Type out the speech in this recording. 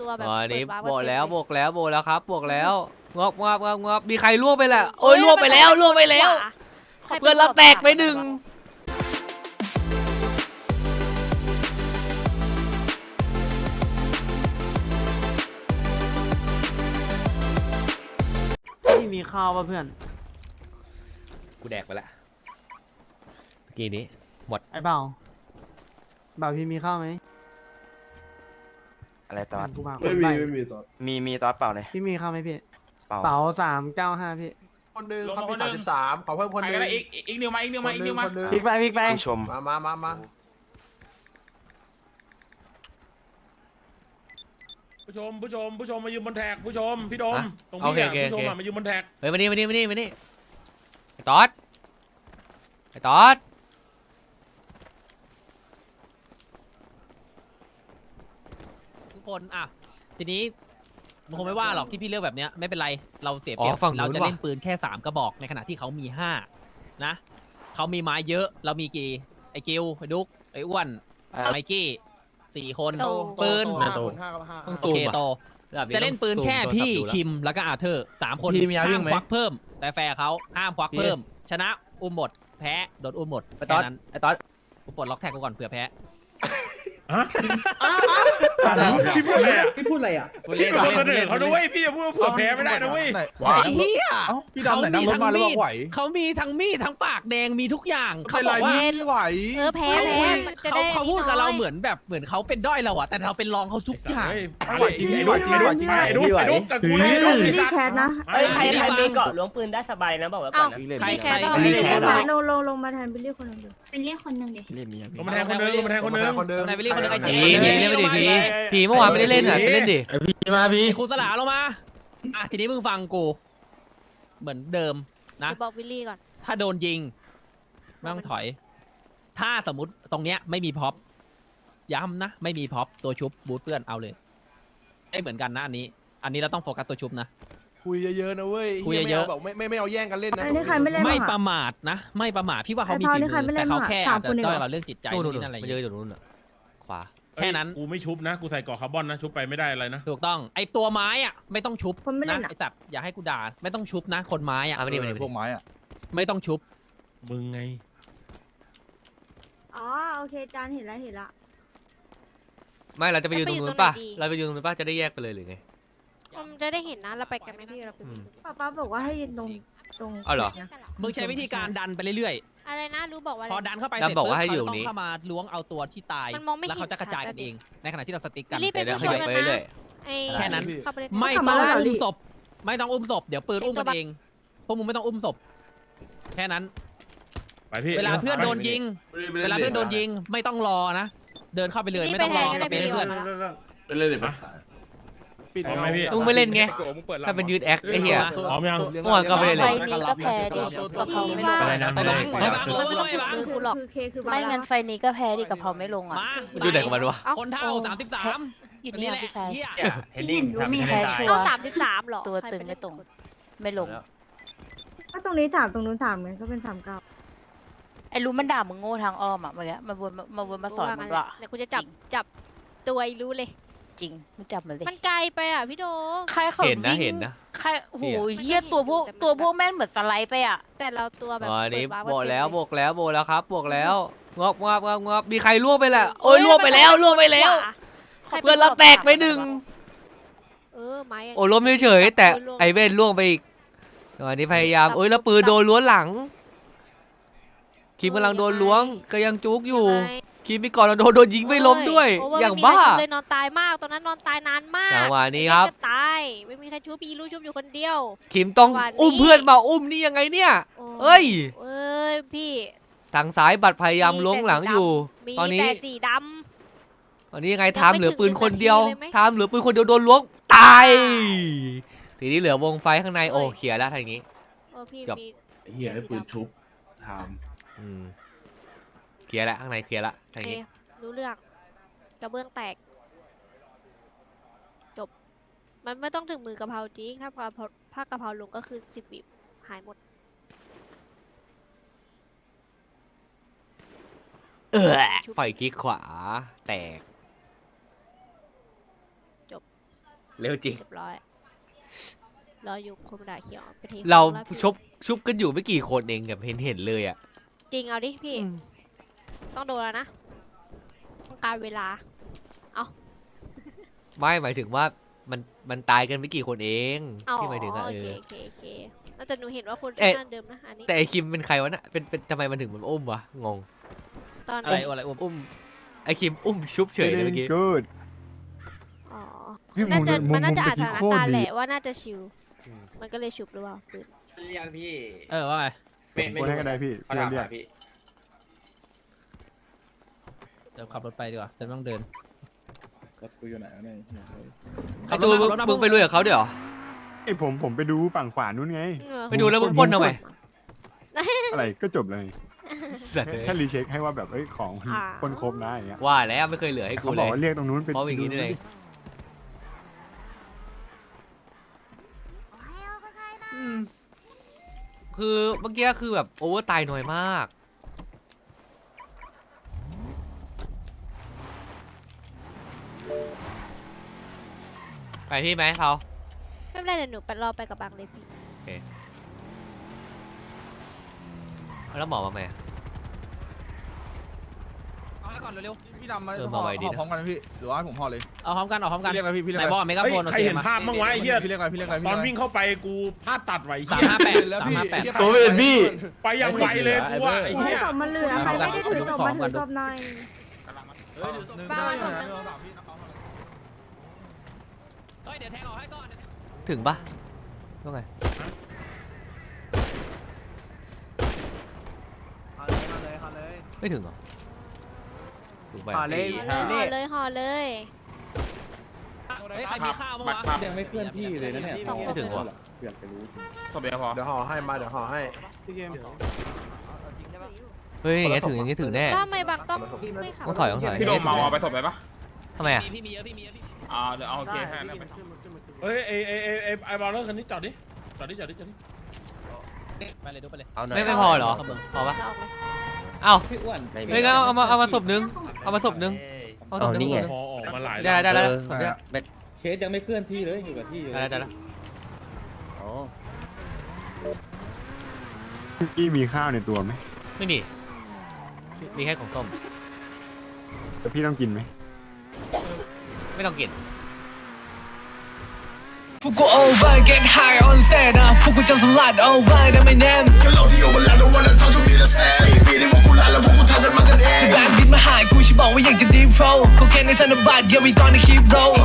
ตัวแบบอ๋อนี่เปิดาร์บวกเต็มแล้วเยบวกแล้วบวกแล้วครับบวกแล้วงอบงอบงอบงอบมีใครล่วงไปแหละโอ้ยล่วงไปแล้วล่วงไปแล้ว ใครเพื่อนเราแตกไปหนึ่งพี่มีข้าวป่ะเพื่อน กูแดกไปละเมื่อกี้นี้หมดไอ้เบาเบาพี่มีข้าวไหม อะไรตอดกูมาไม่คนมีใบ้ไม่มีตอนมีมีตอดเปล่าเลยพี่มีข้าวไหมพี่เปล่าเป๋าสามเก้าห้าพี่คนหนึ่งลงเขามามีคนหนึ่สางมสิบสามขอเพิ่มคนใครหนึ่ก็งได้อีกอีกอีกนิวมาอีกนิวมาอีกนิวมาคนหนึ่งพลิกไปพลิกไปผู้ชมมามามามาผู้ชมผู้ชมผู้ชมมายืนบนแท็กผู้ชมพี่ดมฮะตรงโอพี่เคอะโอเคผู้ชมโออะเคมายืนบนแท็กเฮ้ยมานี่มานี่มานี่มานี่ไอ้ตอดไอ้ตอดทุกค นอะทีนี้มันคงไม่ว่าหรอกที่พี่เลือกแบบเนี้ยไม่เป็นไรเราเสียเปรียอ๋บอฝั่งนู้นเราจะว่ะเล่นปืนแค่สามกระบอกในขณะที่เขามีห้านะเขามีไม้เยอะเรามีกี่ไอ้กิวไอ้ดุกไอ้อ้วนไมกี้สี่คนโต ปืนห้าคนห้ากับห้าต้องห้าโอเคโตจะเล่นปืนแค่พี่คิมแล้วก็อาเธอร์สามคนพี่มียาวิ่ห้างมไหมควักเพิ่ม แต่แฟร์เขาห้ามควักพี่ เพิ่ม ชนะอุ้มหมด แพ้โดนอุ้มหมดไอ้ตแค่อดนั้นไอ้ตอดกูปลดล็อกแท็กกูก่อนเผื่อแพ้ อะพี่พูดอะไรอะพี่พูดอะไรอะพี่เป็นคนเสนอเขาด้วยพี่จะพูดว่าเผื่อแพ้ไม่ได้นะเว้ยว้าไอ้เหี้ยพี่ดำไหนนั่งรถมาแล้วบอกไหวเขามีทั้งมีดทั้งปากแดงมีทุกอย่างเขาบอกว่าไหวเออแพ้แพ้พูดมันจะเขาเขาพูดกับเราเหมือนแบบเหมือนเขาเป็นด้อยเราอะแต่เราเป็นรองเขาทุกอย่างไหวจริงไอ้ดุ๊กไหวจริงไอ้ดุ๊กไอ้ดุ๊กกับกูเลยนี่แคทนะใครใครมีเกาะล้วงปืนได้สบายนะบอกไว้ก่อนนะใครพี่ใครทก็พี่ไม่แคได้ทลงลงลงมาแทนบิลลี่คนหนึ่งดิเป็นเรียกคนหนึ่งดิลงมาแทนคนหนึงลงมาแทนคนหนึงคนเดิมนายไปเรียกคนหนึงไอ้เจ๊ผีผีเล่นไม่ดีผีผีเมื่อวานไม่ได้เล่นอะไปเล่นดิไอพี่มาพี่ไอ้ครูสลาลงมาอะทีนี้มึงฟังกู เหมือนเดิม นะเดี๋ยวบอกวิลลี่ก่อนถ้าโดนยิงไม่ต้องถอย ถ้าสมมติตรงเนี้ยไม่มีพ็อปย้ำนะไม่มีพ็อปตัวชุบบูทเพื่อนเอาเลยไม่เหมือนกันนะอันนี้ อันนี้เราต้องโฟกัสตัวชุบนะ คุยเยอะๆนะเว้ยคุยเยอะๆไม่าแบบไม่ไม่ไม่เอาแย่งกันเล่นนะอันนี้ใครไม่เล่นไม่บ้างปอะระมาทนะ ไม่ประมาทพี่ว่าเขามีไอ้พาวฝีนี่ใครมืไม่อเล่แต่นเขาบ้างอะแค่สาอาจมจะคนเองด้อยเหรอ เราเรื่องจิตใจนู่นนิดอะไรอๆย่างมันเยเงี้ยอะอยู่นู่นน่ะ ขวา แค่นั้นกูไม่ชุบนะ กูใส่เกาะคาร์บอนนะ ชุบไปไม่ได้อะไรนะ ถูกต้อง ไอตัวไม้อะไม่ต้องชุบคนไม่เล่นะนอะ ไอสัตว์อย่าให้กูด่า ไม่ต้องชุบนะ คนไม้อะอะไม่ดีไม่ดีพวกไม้อะไม่ต้องชุบ มึงไง อ๋อโอเคจานเห็นแล้วเห็นแล้วไม่เราจะไปยืนตรงนู้นป่ะเราไปยืนตรงนู้นป่ะจะได้แยกไปเลยหรือไงมันจะได้เห็นนะเราไปกันไหมพี่เราไปอืม ป้าป้าบอกว่าให้ยืนตรงตรงเอาเหรอนะมึงใช้วิธีการดันไปเรื่อย อะไรนะรู้บอกว่าๆพอดันเข้าไปดันเสร็จบอกว่าปุ๊ให้อยู่เขาจะนี้ต้องเข้ามาล้วงเอาตัวที่ตาย มันมองไม่แล้วเขาจะกระจายเห็กันนชัดเองในขณะที่เราสติ๊กกันวิลลี่เป็นเดี๋ยวผู้ขช่วยยับไปแล้วนะเรื่อยไอ้แค่นั้น เข้าไปเลย ไม่ต้องอุ้มศพ ไม่ต้องอุ้มศพเดี๋ยวปืนอุ้มกันเองพวกมึงไม่ต้องอุ้มศพ แค่นั้น ไปพี่เวลาเพื่อนโดนยิง เวลาเพื่อนโดนยิงไม่ต้องรอนะ เดินเข้าไปเลยไม่ต้องรอสเปรย์ให้เพื่อนเป็นเล่นเลยปะ ปิดพร้อมไหมพี่ มึงไม่เล่นไง ถ้าเป็นยืดแอคไอ้เหี้ย พร้อมยัง เมื่อวานก็ไม่ได้เล่น ไฟนี้ก็แพ้ดิกะเพราไม่ลงอะไรนะไม่ได้ไม่ได้ มันไม่ต้องถึงมือกูหรอกคือเคคือไม่งั้นไฟนี้ก็แพ้ดิกะเพราไม่ลงอะ มาดูไหนของมันวะ คนเท่าสามสิบสามอยู่นี่แหอะละพี่ชาย เหี้ยเทนนิ่งทำให้แพ้ได้ชัวเอาร์ สามสิบสามหรอตัวตึงไม่ตรง ไม่ลง ก็ตรงนี้สามตรงนู้นสามไงก็เป็นสามเก้าไอ้รู้มันด่ามึงโง่ทางอ้อมอะเมื่อกี้มาวนมามาวนมาสอนมึงว่าเดี๋ยวกูจะจับจับตัวไอ้รู้เลย จริงมึงจับมันเลยมันไกลไปอะพี่โด ใครเขาเห็นนะวิ่งเห็นนะ ใครโอ้โหเหี้ยเฮียตัวพวกตัวพวกแม่นเหมือนสไลด์ไปอะ แต่เราตัวแบบอ๋อนี่เปิดาร์บวกเต็มแล้วเยบวกแล้วบวกแล้วครับบวกแล้วงอบงอบงอบงอบมีใครล่วงไปแหละโอ้ยล่วงไปแล้วล่วงไปแล้วขวาเพื่อนเราแตกไปหนึ่งเออไม้ะโอ้ล้มเฉยๆแต่ไอเว่นล่วงไปอีกอันนี้พยายามเอ้ยแล้วปืนโดนล้วงหลังคิมกำลังโดนล้วงก็ยังจุกอยู่ ไม้ คิมมีก่อนเราโดนโดนยิงไม่ล้มด้วยโเวร์อย่างไม่มีบ้าใครชุเลยนอนตายมาก ตอนนั้นนอนตายนานมากจังหวะนี้ครับจะตาย ไม่มีใครชุบปีรู้ชุบอยู่คนเดียว คิมต้องจังหวะนี้ อุ้มเพื่อนมาอุ้มนี่ยังไงเนี่ย โเอ้ย เอ้ยพี่ ทางซ้ายบัตรพยายามล้วงหลังอยู่ มีตอนนี้ แต่สีด ตอนนี้ยังไงยังทามไม่เหลือปืนคนเดียวถึงนาทีเลยไหมทามเหลือปืนคนเดียวโดนล้วงตาย ทีนี้เหลือวงไฟข้างในโอ้เขียร์แล้วทางนี้ำเออพี่จบ มี เฮียไอ้ปืนชุบทอืมเคลียร์แล้วข้างในเคลียร์แล้วโอทาง เคนี้รู้เรื่อง กระเบื้องแตก จบ มันไม่ต้องถึงมือกะเพราจริงถ้ากะเพราถ้ากะเพราลงก็คือสิบวิหายหมด เออไฟกิ๊กขวา แตกเร็วจริง เรียบร้อย รออยู่โคมดาเขียวไปเทเราของแล้วพี่ชุบชุบกันอยู่ไม่กี่คนเองแบบเห็นเห็นเลยอะจริงเอาดิพี่ ต้องโดนแล้วนะต้อง การเวลาไม่หมายถึงว่ามันมันตายกันไม่กี่คนเองอ๋อที่หมายถึงอะโอเอเคอโอเคโอเคน่าจะหนูเห็นว่าคุณเอ๊ะหน้าเดิมนะอันนี้แต่ไอคิมเป็นใครวะน่ะเป็นเป็นทำไมมันถึงมันอุ้มวะงงตอนอะไรอะไรอุ้มอุ้มไอคิมอุ้มชุบเฉยเลยเมื่อกี้กูดอ๋อพี่น่าจะมุมมันน่าจะมุอ่ามนตะสกี้ถานโคตรการณ์ดีแหละว่าน่าจะชิวอืมมันก็เลยชุบหรือเปล่าปืนยังพี่ เออว่าไงไม่ไม่รู้นะเขาถามหาพี่ เดี๋ยวขับรถไปดีกว่าจะไม่ต้องเดิน รถกูอยู่ไหนวะเนี่ยไอจูมึงมึงไปลุยกับเขาด้วยเหรอไอผมผมไปดูฝั่งขวานู้นไง เออไปดูแล้วมึงปล้นทำไมอะไรก็จบเลย สัตว์เลยแค่รีเช็คให้ว่าแบบเอ้ยของมันอ่าคนครบนะอย่างเงี้ยว่าแล้วไม่เคยเหลือให้กูเขาเลบอกย ว่าเรียกตรงนู้นไปเพราะอย่างนี้นี่เองอืมคือเมื่อกี้คือแบบโอเวอร์ตายน้อยมาก ไปพี่ไหมเขาไม่เป็นไรเดี๋ยวหนูไปรอไปกับบังเลยพี่แล้วหมอมาไหม เอาให้ก่อนเร็วพี่ดำมาเออมาไวดีนะพร้อมกันไหมพี่หรือว่าให้ผมห่อเลยๆเอาพร้อมกันเอาพร้อมกันพี่เรียกอะไรพี่พี่เรียไหนกบอะอกไรเมกะเฮ้ยโฟนโอใครเคเห็นมาภาพบ้างวะไอ้เหี้ย พี่เรียกอะไรพี่เรียกอะไรพี่ตเรีอยนกอะไรวิ่งเข้าไปกูภาพตัดไว้สามเหี้ยห้าแปดแล้วสามพี่ห้าแปดผมเห็นพี่ ไปอย่างไวเลยกูว่าไอ้โอ้ยเหี้ยศพมันเหลือใครไม่ได้ถือศพมาถือศพหน่อย เฮ้ยเดี๋ยวศพบ้าได้ศอยู่พนะนึง เฮ้ยเดี๋ยวแทงออกให้ก่อนถึงปะว่าไงไม่ถึงเหรอถึงไปขอเลยห่อเลย ห่อเลยห่อเลยเฮ้ยใครมีข้าวบ้างวะยังไม่เคลื่อนที่เลยนะเนี่ยสองศพไม่ถึงเลยว่ะอยากไปรู้เดี๋ยวห่อให้มาเดี๋ยวห่อให้พี่เกมเฮ้ยอย่างเงี้ยถึงอย่างเงี้ยถึงแน่ถ้าไม่บังต้องไม่ขับต้องถอยต้องถอยพี่โดมเมาเอาไปศพไปปะทำไมอะพี่มีเยอะพี่มีเยอะพี่มี อ่าเดี๋ยวเอาโอเคแค่นั้นไปเฮ้ยไอ้ไอ้ไอ้ไอ้ไอ้บอลเลอร์คันนี้จอดดิจอดดิจอดดิจอดดิไปเลยดูไปเลยไม่ไม่พอเหรอพอปะเราออกเลยเอ้าพี่อ้วนเฮ้ยงั้นเอาเอามาเอามาศพนึงเอามาศพนึงเอาศพนึงเอานี่ไงพอออกมาหลายได้ได้ได้ได้ศพเนี้ยเคสยังไม่เคลื่อนที่เลยอยู่กับที่อยู่ได้ได้ได้อ๋อพี่มีข้าวในตัวไหมไม่มี มีแค่ของส้มแต่พี่ต้องกินไหม ไม่ต้องกินพวกกู over get high on set นะพวกกูจำสลัด over นะไม่แน่นก็เราที่ over แล้ว don't wanna talk to me the same สี่ปีที่พวกกูลาแล้วพวกกูทำกันมากันเองแบนดินมาหากูฉันบอกว่าอยากจะ deep flow เขาแค่ในธนบัตร yeah we gonna keep roll